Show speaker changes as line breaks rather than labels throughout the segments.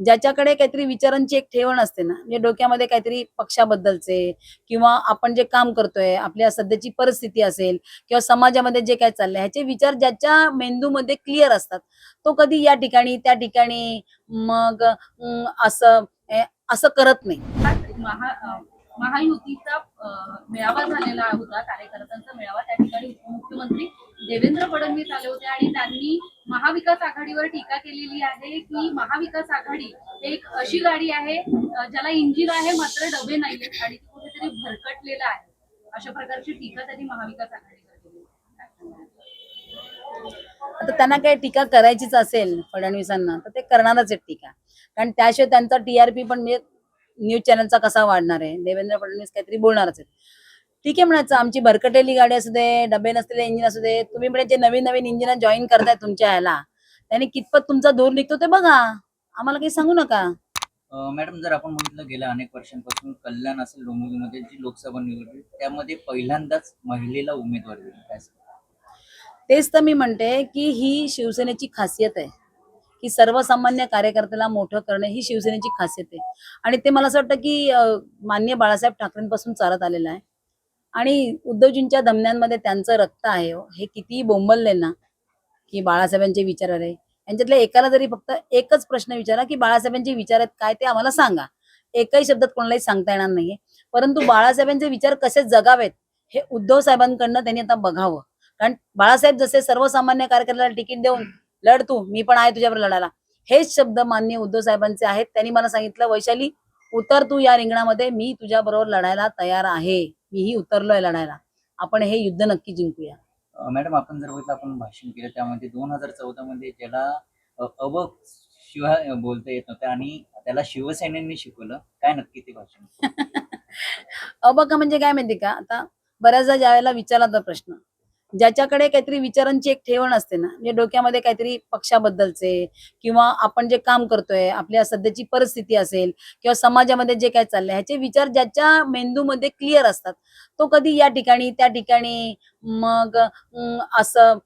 ज्याच्याकडे काहीतरी विचारांची एक ठेवण असते ना म्हणजे डोक्यामध्ये काहीतरी पक्षाबद्दलचे किंवा आपण जे काम करतोय आपल्या सध्याची परिस्थिती असेल किंवा समाजामध्ये जे काय चाललंय ह्याचे विचार ज्याच्या मेंदूमध्ये क्लिअर असतात तो कधी या ठिकाणी त्या ठिकाणी मग असं असं करत नाही.
महायुतीचा मेळावा झालेला होता कार्यकर्त्यांचा मेळावा. त्या ठिकाणी उपमुख्यमंत्री देवेंद्र फडणवीस आले होते आणि त्यांनी महाविकास आघाडीवर टीका केलेली आहे की महाविकास आघाडी एक अशी गाडी आहे ज्याला इंजिन आहे मात्र डबे नाहीयेत आणि ती कुठेतरी भरकटलेलं आहे. अशा प्रकारची टीका त्यांनी महाविकास आघाडीवर केली.
आता त्यांना काही टीका करायचीच असेल फडणवीसांना तर ते करणारच आहेत टीका. कारण त्याशिवाय त्यांचा टीआरपी पण म्हणजे न्यूज चॅनलचा कसा वाढणार आहे? देवेंद्र फडणवीस काहीतरी बोलणारच आहेत. ठीक आहे म्हणायचं आमची भरकटलेली गाडी असू दे डबे नसलेले इंजिन असू दे तुम्ही म्हणजे जे नवीन नवीन इंजिन जॉईन करताय तुमच्या ह्याला त्याने कितपत तुमचा धूर निघतो ते बघा. आम्हाला काही सांगू नका.
मॅडम जर आपण बघितलं गेल्या अनेक वर्षांपासून कल्याण असेल डोंबिवलीमध्ये जी लोकसभा निवडली त्यामध्ये पहिल्यांदाच महिलेला उमेदवार दिली काय?
तेच तर मी म्हणते की ही शिवसेनेची खासियत आहे. की सर्वसामान्य कार्यकर्त्याला मोठं करणं ही शिवसेनेची खासियत आहे. आणि ते मला असं वाटतं की मान्य बाळासाहेब ठाकरेंपासून चालत आलेलं आहे. आणि उद्धवजींच्या धमन्यांमध्ये त्यांचं रक्त आहे हो. हे कितीही बोंबलले ना की बाळासाहेबांचे विचार आहे यांच्यातल्या एकाला जरी फक्त एकच प्रश्न विचारा की बाळासाहेबांचे विचार आहेत काय ते आम्हाला सांगा. एकाही शब्दात कोणालाही सांगता येणार नाहीये. परंतु बाळासाहेबांचे विचार कसे जगावेत हे उद्धव साहेबांकडनं त्यांनी आता बघावं. कारण बाळासाहेब जसे सर्वसामान्य कार्यकर्त्याला तिकीट देऊन लढ तू मी पण आहे तुझ्यावर लढायला. हेच शब्द मान्य उद्धव साहेबांचे आहेत. त्यांनी मला सांगितलं वैशाली उतर तू या रिंगणामध्ये मी तुझ्या बरोबर लढायला तयार आहे. मीही उतरलोय लढायला. आपण हे युद्ध नक्की जिंकूया.
मॅडम आपण जर बघितलं आपण भाषण केलं त्यामध्ये दोन हजार चौदा मध्ये ज्याला अं, अव शिवाय बोलता येत नव्हतं आणि त्याला शिवसेनेने शिकवलं काय नक्की ते भाषण?
अबका म्हणजे काय माहिती का? आता बऱ्याचदा ज्या वेळेला विचारला जातो प्रश्न ज्याच्याकडे काहीतरी विचारांची एक ठेवण असते ना म्हणजे डोक्यामध्ये काहीतरी पक्षाबद्दलचे किंवा आपण जे काम करतोय आपल्या सध्याची परिस्थिती असेल किंवा समाजामध्ये जे काय चाललंय ह्याचे विचार ज्याच्या मेंदूमध्ये क्लिअर असतात तो कधी या ठिकाणी त्या ठिकाणी मग असं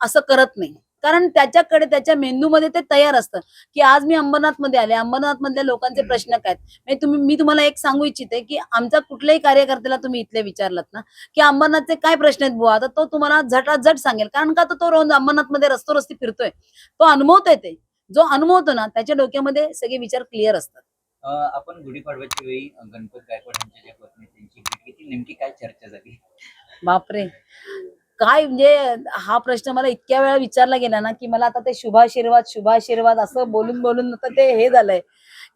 असं करत नाही. कारण त्याच्याकडे त्याच्या मेंदूमध्ये ते तयार असतं. की आज मी अंबरनाथमध्ये आले. अंबरनाथ मधल्या लोकांचे प्रश्न काय आहेत? म्हणजे तुम्ही मी तुम्हाला एक सांगू इच्छिते की आमचा कुठल्याही कार्यकर्त्याला तुम्ही इथले विचारलात ना की अंबरनाथचे काय प्रश्न आहेत बुवा? तर तो तुम्हाला झटाझट सांगेल. कारण का तो रोज अंबरनाथमध्ये रस्तोरस्ती फिरतोय? तो अनुभवतोय ते. जो अनुभवतो ना त्याच्या डोक्यामध्ये सगळे विचार क्लिअर असतात.
आपण गुढीपाडव्याच्या वेळी गणपत गायकवाड यांच्या ज्या पत्नी त्यांची भेट घेतली. नेमकी काय चर्चा झाली?
बापरे! काय म्हणजे हा प्रश्न मला इतक्या वेळा विचारला गेला ना की मला आता ते शुभाशीर्वाद शुभाशीर्वाद असं बोलून बोलून आता ते हे झालंय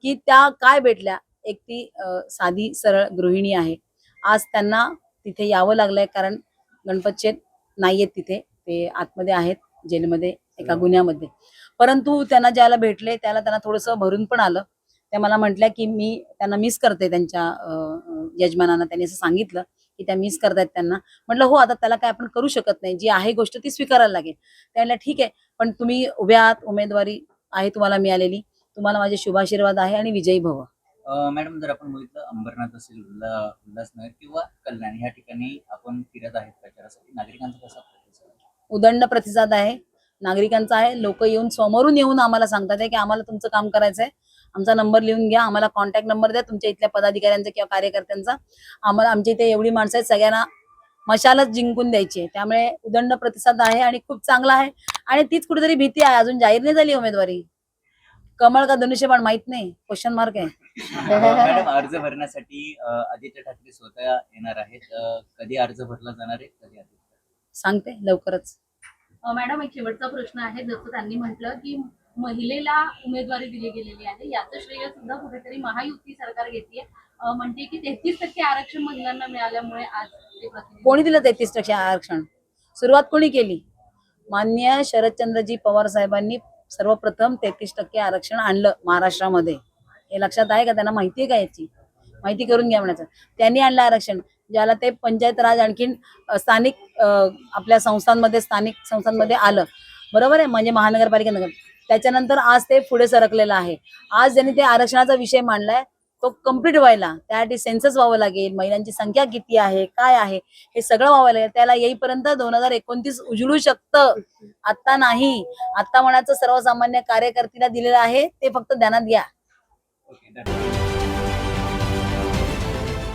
की त्या काय भेटल्या? एक ती साधी सरळ गृहिणी आहे. आज त्यांना तिथे यावं लागलंय कारण गणपत शेठ नाहीयेत तिथे ते आतमध्ये आहेत जेलमध्ये एका गुन्ह्यामध्ये. परंतु त्यांना ज्याला भेटले त्याला त्यांना थोडंसं भरून पण आलं. त्या मला म्हटल्या की मी त्यांना मिस करते त्यांच्या यजमानांना त्यांनी असं सांगितलं. की त्या मिस करतायत त्यांना. म्हटलं हो आता त्याला काय आपण करू शकत नाही. जी आहे गोष्ट ती स्वीकारायला लागेल. त्याला ठीक आहे पण तुम्ही उभ्या आहात उमेदवारी आहे तुम्हाला मिळालेली. तुम्हाला माझे शुभाशीर्वाद आहे आणि विजयी भव.
मॅडम जर आपण बघितलं अंबरनाथ असेल उल्हा उल्हासनगर किंवा कल्याण ह्या ठिकाणी आपण फिरत आहेत प्रचारासाठी. नागरिकांचा कसा?
उदंड प्रतिसाद आहे. नागरिकांचा आहे. लोक येऊन समोरून येऊन आम्हाला सांगतात की आम्हाला तुमचं काम करायचं आहे आमचा नंबर लिहून घ्या आम्हाला कॉन्टॅक्ट नंबर द्या तुमच्या इथल्या पदाधिकाऱ्यांचा किंवा कार्यकर्त्यांचा. आम्हाला आमच्या इथे एवढी माणसं आहेत सगळ्यांना मशालच जिंकून द्यायची आहे. त्यामुळे उदंड प्रतिसाद आहे आणि खूप चांगला आहे. आणि तीच कुठेतरी भीती आहे अजून जाहीर नाही झाली उमेदवारी. कमळ का धनुष्यबाण माहीत नाही क्वेश्चन मार्क आहे.
मॅडम अर्ज भरण्यासाठी आदित्य ठाकरे स्वतः येणार आहेत. कधी अर्ज भरला जाणार आहे? कधी
सांगते लवकरच.
मॅडम एक शेवटचा प्रश्न आहे. जसं त्यांनी म्हटलं की महिलेला उमेदवारी दिली गेलेली आहे. याचं श्रेय सुद्धा कुठेतरी महायुती सरकार घेते म्हणते की तेहतीस टक्के आरक्षण महिलांना मिळाल्यामुळे आज
कोणी दिलं तेहतीस टक्के आरक्षण? सुरुवात कोणी केली? मान्य शरदचंद्रजी पवार साहेबांनी सर्वप्रथम तेहतीस टक्के आरक्षण आणलं महाराष्ट्रामध्ये. हे लक्षात आहे का? त्यांना माहिती आहे का याची? माहिती करून घ्या म्हणायचं. त्यांनी आणलं आरक्षण ज्याला ते पंचायत राज आणखीन स्थानिक आपल्या संस्थांमध्ये स्थानिक संस्थांमध्ये आलं. बरोबर आहे? म्हणजे महानगरपालिका नगर. त्याच्यानंतर आज ते पुढे सरकलेलं आहे. आज ज्यांनी ते आरक्षणाचा विषय मांडलाय तो कंप्लीट व्हायला त्यासाठी सेन्सस व्हावं लागेल महिलांची संख्या किती आहे काय आहे हे सगळं व्हावं लागेल. त्याला येईपर्यंत दोन हजार एकोणतीस उजळू शकतं. आता नाही. आता म्हणायचं सर्वसामान्य कार्यकर्तीला दिलेलं आहे ते फक्त ध्यानात घ्या.